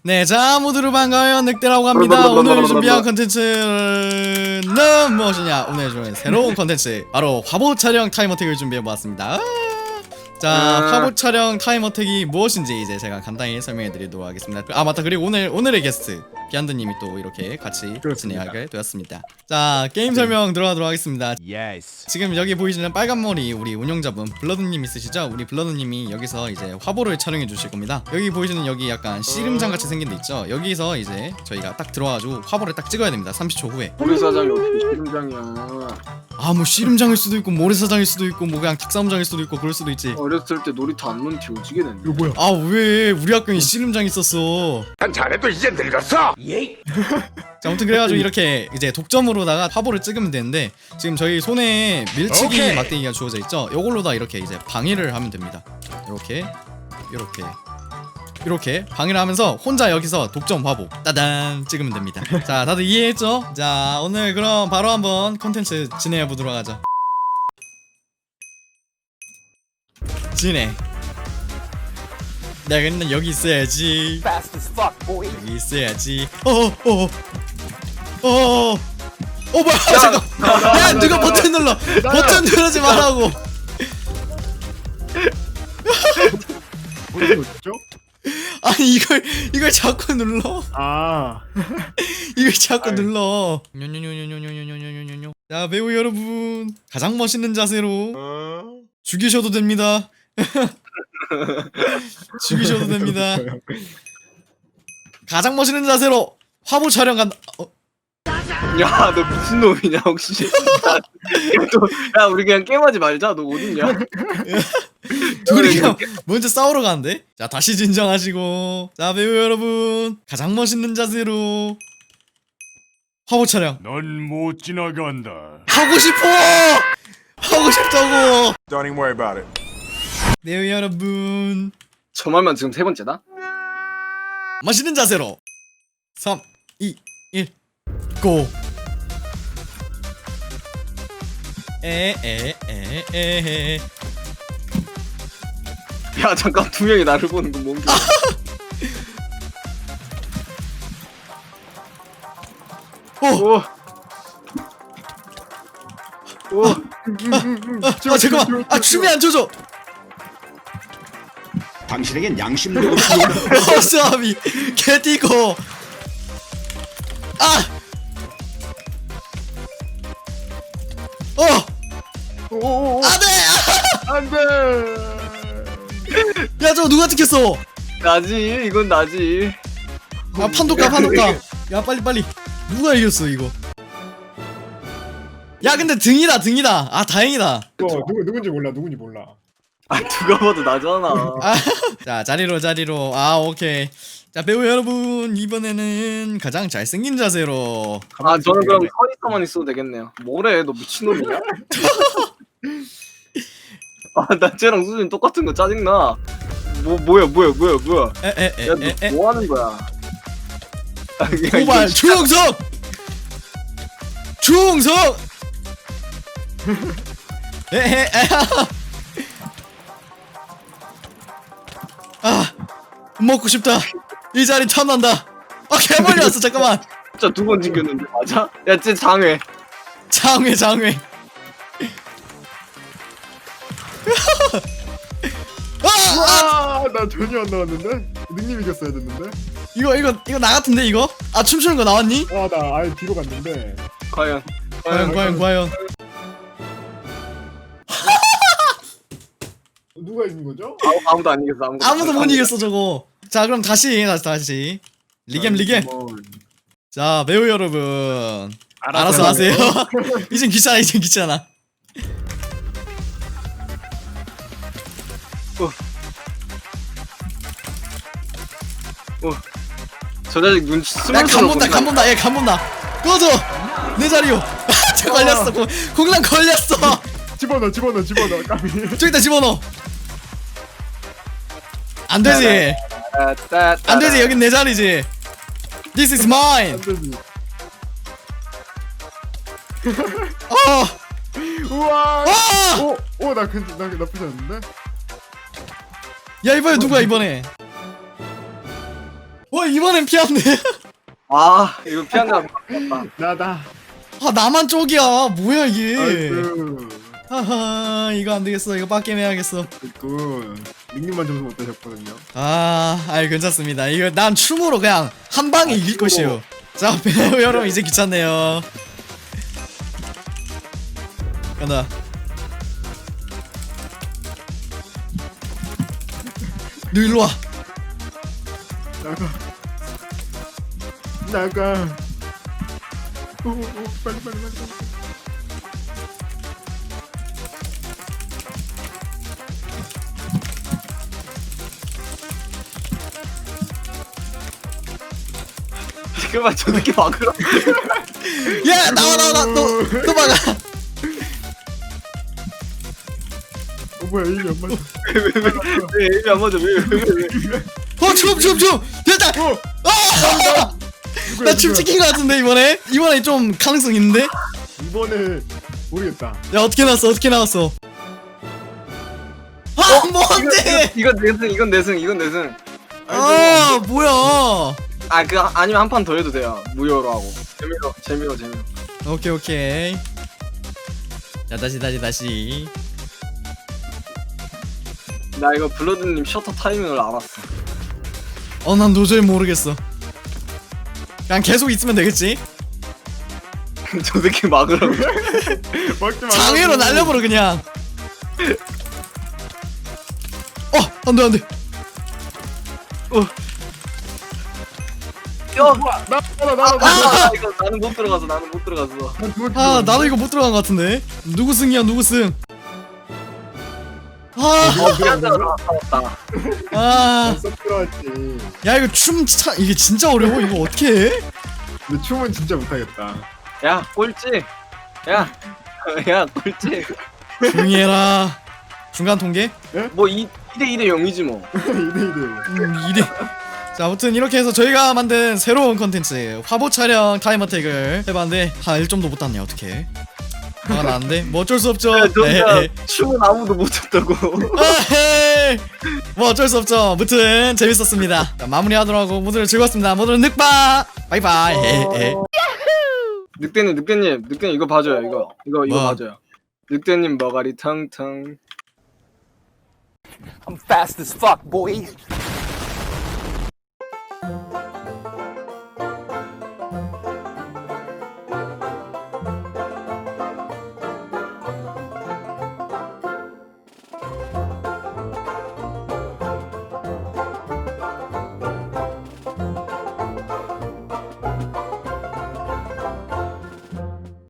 네, 자 모두를 반가워요 늑대라고 합니다. 오늘 준비한 컨텐츠는 무엇이냐? 오늘 준비한 새로운 컨텐츠 바로 화보 촬영 타임 어택을 준비해보았습니다. 아! 자, 아. 화보 촬영 타임 어택이 무엇인지 이제 제가 간단히 설명해드리도록 하겠습니다. 아 맞다 그리고 오늘 오늘의 게스트 비안드님이 또 이렇게 같이 그렇습니다. 진행하게 되었습니다. 자 게임 설명 들어가도록 하겠습니다. Yes. 지금 여기 보이시는 빨간 머리 우리 운영자분 블러드님 있으시죠? 우리 블러드님이 여기서 이제 화보를 촬영해 주실 겁니다. 여기 보이시는 여기 약간 씨름장 같이 생긴 데 있죠? 여기서 이제 저희가 딱 들어와가지고 화보를 딱 찍어야 됩니다. 30초 후에. 우리 사장이 어떻게 시름장이야 아 뭐 씨름장일 수도 있고 모래사장일 수도 있고 뭐 그냥 닭싸움장일 수도 있고 그럴 수도 있지. 어렸을 때 놀이터 안문 뒤오지게 됐네 이거 뭐야? 아 왜 우리 학교에 씨름장 있었어? 난 자네도 이제 늙었어. 자, 아무튼 그래가지고 이렇게 이제 독점으로다가 화보를 찍으면 되는데 지금 저희 손에 밀치기 오케이. 막대기가 주어져 있죠. 이걸로 다 이렇게 이제 방해를 하면 됩니다. 이렇게, 이렇게, 이렇게 방해를 하면서 혼자 여기서 독점 화보 따단 찍으면 됩니다. 자, 다들 이해했죠? 자, 오늘 그럼 바로 한번 컨텐츠 진행해 보도록 하죠. 진행. 내가 맨날 여기 있어야지. 여기 있어야지. 어어어. 어 어. 어 뭐야? 잠깐. 야 누가 버튼 눌러? 버튼 누르지 말라고. 어디 어딨죠? 아니 이걸 이걸 자꾸 눌러. 아. 이걸 자꾸 아유. 눌러. 뇨뇨뇨뇨뇨뇨뇨뇨뇨뇨뇨. 자 배우 여러분 가장 멋있는 자세로 죽이셔도 됩니다. 죽이셔도 됩니다. 가장 멋있는 자세로 화보 촬영 간다. 어, 야너 미친놈이냐 혹시 야, 너, 야 우리 그냥 게임하지 말자 너 어딨냐 둘이 그냥 먼저 싸우러 가는데? 자 다시 진정하시고 자 배우 여러분 가장 멋있는 자세로 화보 촬영 넌 못 지나간다. 하고 싶어 하고 싶다고 Don't even worry about it. 배우 여러분 저 말만 지금 세 번째다? 멋있는 자세로 3 2 1 고! 에에에에에 야 잠깐 두 명이 나를 보는 건 뭔데 오! 오. 오. 아 잠깐만 아 춤이 안 춰져 당신에겐 양심도 없이 어스아비 개띠고 아! 어! 오. 안돼! 안돼 야 저거 누가 찍혔어? 나지 이건 나지 아 판독가 판독가 야 빨리 빨리 누가 이겼어 이거 야 근데 등이다 등이다 아 다행이다 어, 누구 누군지 몰라. 누군지 몰라. 아 누가 봐도 나잖아. 아, 자 자리로 자리로. 아 오케이. 자 배우 여러분 이번에는 가장 잘생긴 자세로 아 저는 그럼 서 있어만 있어도 되겠네요. 뭐래 너 미친놈이야? 아나 쟤랑 수준 똑같은 거 짜증나. 뭐 뭐야 뭐야 뭐야 뭐야? 야너 뭐 하는 거야? 아, 야, 고발 이거 충성! 충성! 에헤 아 먹고 싶다. 이 자리 탐난다. 아 개멀리 왔어. 잠깐만. 진짜 두번 죽였는데. 맞아? 야 쟤 장애. 장외 장외 아, 아 아, 나 전혀 안 나왔는데. 능님 이겼어야 됐는데. 이거 이거 이거 나 같은데 이거? 아 춤추는 거 나왔니? 와, 나 아예 뒤로 갔는데. 과연. 과연 과연 과연. 누가 이긴 거죠? 아무, 아무도 안 이겼어 아무도. 아무도 못 이겼어 저거 자 그럼 다시 다시 다시. 리겜 리겜. 자 배우 여러분. 알아서 하세요. 이젠 귀찮아 이젠 귀찮아. 저 자식 눈치 야 스물스물 간본다 본다. 간본다. 얘 간본다. 꺼져 내 자리요. 저 걸렸어. 고- 공란 걸렸어. 집어넣어, 집어넣어, 집어넣어. 까비. 저기다 집어넣어. 안 되지 안 되지 여긴 내 자리지 This is mine. 어 우와. 어! 오, 오, 나 근데 나 나쁘지 않은데. 야 이번에 누구야 이번에 어 이번엔 피한네 아 이거 피한다 맞다 나다. 아 나만 쪽이야 뭐야 이게 아이고. 하하 이거 안 되겠어 이거 빡게임 해야겠어 굿. 닉님만 점수 못 따셨거든요. 아 아이 괜찮습니다 이거 난 춤으로 그냥 한 방에 이길 것이요 자 배우 여러분 이제 귀찮네요 간다 너 일로 와 나가. 나가. 오, 오, 빨리 빨리 빨리. 빨리. 잠깐만 저 느낌 막으라 야 나와 나와 나너너 막아. 어 뭐야 이게 안 맞아. 왜 에임이 안 맞아? 왜왜왜 어춤춤춤. 됐다. 아! 나춤 찍힌 것 같은데 이번에? 이번에 좀 가능성 있는데? 이번에 모르겠다. 야 어떻게 나왔어? 어떻게 나왔어? 아 뭔데? 이건 내승 이건 내승 이건 내승. 아 뭐야 아 그 아니면 한 판 더 해도 돼요. 무효로 하고. 재미로. 재미로 재미로. 오케이 오케이. 자 다시 다시 다시. 나 이거 블러드님 셔터 타이밍을 알았어. 어 난 도저히 모르겠어. 그냥 계속 있으면 되겠지? 저 느낌 막으라고. 마. 장애로 날려버려 그냥. 어 안돼 안돼 야 나 나나 나 아, 나. 나 이거 나는 못 들어가서 나는 못 들어가서 아 나도 이거 못 들어간 것 같은데 누구 승이야 누구 승 아, 어 나왔다 아, 썩 들어왔지. 야 이거 춤 차, 이게 진짜 어려워 이거 어떻게 해? 근데 춤은 진짜 못하겠다. 야 꼴찌 야 야 꼴찌 조용히 해라 중간 통계? 뭐 2, 2대 2대 0이지 뭐 이대 이대. 음, 이래. 자, 아무튼 이렇게 해서 저희가 만든 새로운 컨텐츠 화보 촬영 타임 어택을 해봤는데 한 1점도 못 땄네 어떻게 화가 나는데 뭐 어쩔 수 없죠. 에헤. 춤은 아무도 못 췄다고. 에헤. 뭐 어쩔 수 없죠. 무튼 재밌었습니다. 자, 마무리하도록 하고 모두들 즐거웠습니다. 모두들 늑바! 바이바이. 에헤. 늑대님 늑대님. 늑대님 이거 봐줘요 이거. 이거 이거 뭐? 봐줘요. 늑대님 머가리 텅텅. I'm fast as fuck, boy.